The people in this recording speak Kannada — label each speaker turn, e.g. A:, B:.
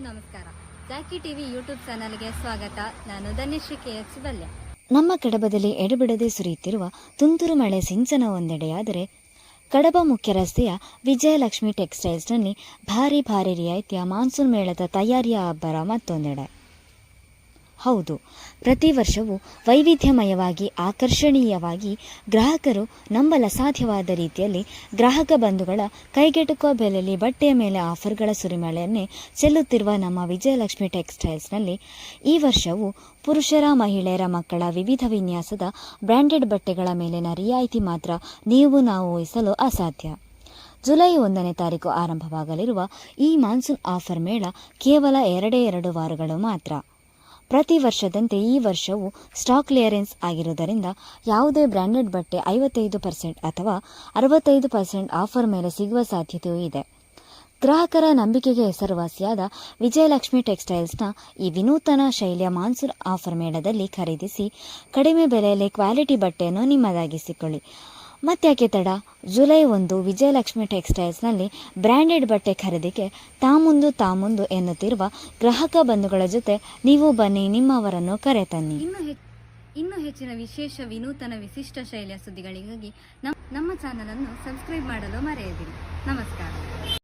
A: ನಮಸ್ಕಾರ. ಜಾಕಿ ಟಿವಿ ಯೂಟ್ಯೂಬ್ ಚಾನಲ್ಗೆ ಸ್ವಾಗತ. ನಾನು ಧನ್ಯಶ್ರೀ ಕೆ ಎಚ್ ಬಲ್ಯ.
B: ನಮ್ಮ ಕಡಬದಲ್ಲಿ ಎಡೆಬಿಡದೆ ಸುರಿಯುತ್ತಿರುವ ತುಂತುರು ಮಳೆ ಸಿಂಚನ ಒಂದೆಡೆಯಾದರೆ ಕಡಬ ಮುಖ್ಯ ರಸ್ತೆಯ ವಿಜಯಲಕ್ಷ್ಮಿ ಟೆಕ್ಸ್ಟೈಲ್ಸ್ನಲ್ಲಿ ಭಾರಿ ಭಾರಿ ರಿಯಾಯಿತಿಯ ಮಾನ್ಸೂನ್ ಮೇಳದ ತಯಾರಿಯ ಅಬ್ಬರ ಮತ್ತೊಂದೆಡೆ. ಹೌದು. ಪ್ರತಿ ವರ್ಷವೂ ವೈವಿಧ್ಯಮಯವಾಗಿ, ಆಕರ್ಷಣೀಯವಾಗಿ ಗ್ರಾಹಕರು ನಂಬಲ ಸಾಧ್ಯವಾದ ರೀತಿಯಲ್ಲಿ ಗ್ರಾಹಕ ಬಂಧುಗಳ ಕೈಗೆಟುಕುವ ಬೆಲೆಯಲ್ಲಿ ಬಟ್ಟೆಯ ಮೇಲೆ ಆಫರ್ಗಳ ಸುರಿಮಳೆಯನ್ನೇ ಚೆಲ್ಲುತ್ತಿರುವ ನಮ್ಮ ವಿಜಯಲಕ್ಷ್ಮಿ ಟೆಕ್ಸ್ಟೈಲ್ಸ್ನಲ್ಲಿ ಈ ವರ್ಷವೂ ಪುರುಷರ, ಮಹಿಳೆಯರ ಮಕ್ಕಳ ವಿವಿಧ ವಿನ್ಯಾಸದ ಬ್ರ್ಯಾಂಡೆಡ್ ಬಟ್ಟೆಗಳ ಮೇಲಿನ ರಿಯಾಯಿತಿ ಮಾತ್ರ ನೀವು ನಾವು ಊಹಿಸಲು ಅಸಾಧ್ಯ. ಜುಲೈ ಒಂದನೇ ತಾರೀಕು ಆರಂಭವಾಗಲಿರುವ ಈ ಮಾನ್ಸೂನ್ ಆಫರ್ ಮೇಳ ಕೇವಲ ಎರಡೇ ಎರಡು ವಾರಗಳು ಮಾತ್ರ. ಪ್ರತಿ ವರ್ಷದಂತೆ ಈ ವರ್ಷವೂ ಸ್ಟಾಕ್ ಕ್ಲಿಯರೆನ್ಸ್ ಆಗಿರುವುದರಿಂದ ಯಾವುದೇ ಬ್ರ್ಯಾಂಡೆಡ್ ಬಟ್ಟೆ ಐವತ್ತೈದು ಪರ್ಸೆಂಟ್ ಅಥವಾ ಅರವತ್ತೈದು ಪರ್ಸೆಂಟ್ ಆಫರ್ ಮೇಲೆ ಸಿಗುವ ಸಾಧ್ಯತೆಯೂ ಇದೆ. ಗ್ರಾಹಕರ ನಂಬಿಕೆಗೆ ಹೆಸರುವಾಸಿಯಾದ ವಿಜಯಲಕ್ಷ್ಮಿ ಟೆಕ್ಸ್ಟೈಲ್ಸ್ನ ಈ ವಿನೂತನ ಶೈಲಿಯ ಮಾನ್ಸೂನ್ ಆಫರ್ ಮೇಳದಲ್ಲಿ ಖರೀದಿಸಿ ಕಡಿಮೆ ಬೆಲೆಯಲ್ಲಿ ಕ್ವಾಲಿಟಿ ಬಟ್ಟೆಯನ್ನು ನಿಮ್ಮದಾಗಿಸಿಕೊಳ್ಳಿ. ಮತ್ತ್ಯಾಕೆ ತಡ? ಜುಲೈ ಒಂದು ವಿಜಯಲಕ್ಷ್ಮಿ ಟೆಕ್ಸ್ಟೈಲ್ಸ್ನಲ್ಲಿ ಬ್ರ್ಯಾಂಡೆಡ್ ಬಟ್ಟೆ ಖರೀದಿಗೆ ತಾಮುಂದು ತಾಮುಂದು ಎನ್ನುತ್ತಿರುವ ಗ್ರಾಹಕ ಬಂಧುಗಳ ಜೊತೆ ನೀವು ಬನ್ನಿ, ನಿಮ್ಮವರನ್ನು ಕರೆತನ್ನಿ.
A: ಇನ್ನು ಹೆ- ಇನ್ನು ಹೆಚ್ಚಿನ ವಿಶೇಷ ವಿನೂತನ ವಿಶಿಷ್ಟ ಶೈಲಿಯ ಸುದ್ದಿಗಳಿಗಾಗಿ ನಮ್- ನಮ್ಮ ಚಾನಲ್ ಅನ್ನು ಸಬ್ಸ್ಕ್ರೈಬ್ ಮಾಡಲು ಮರೆಯದಿರಿ. ನಮಸ್ಕಾರ.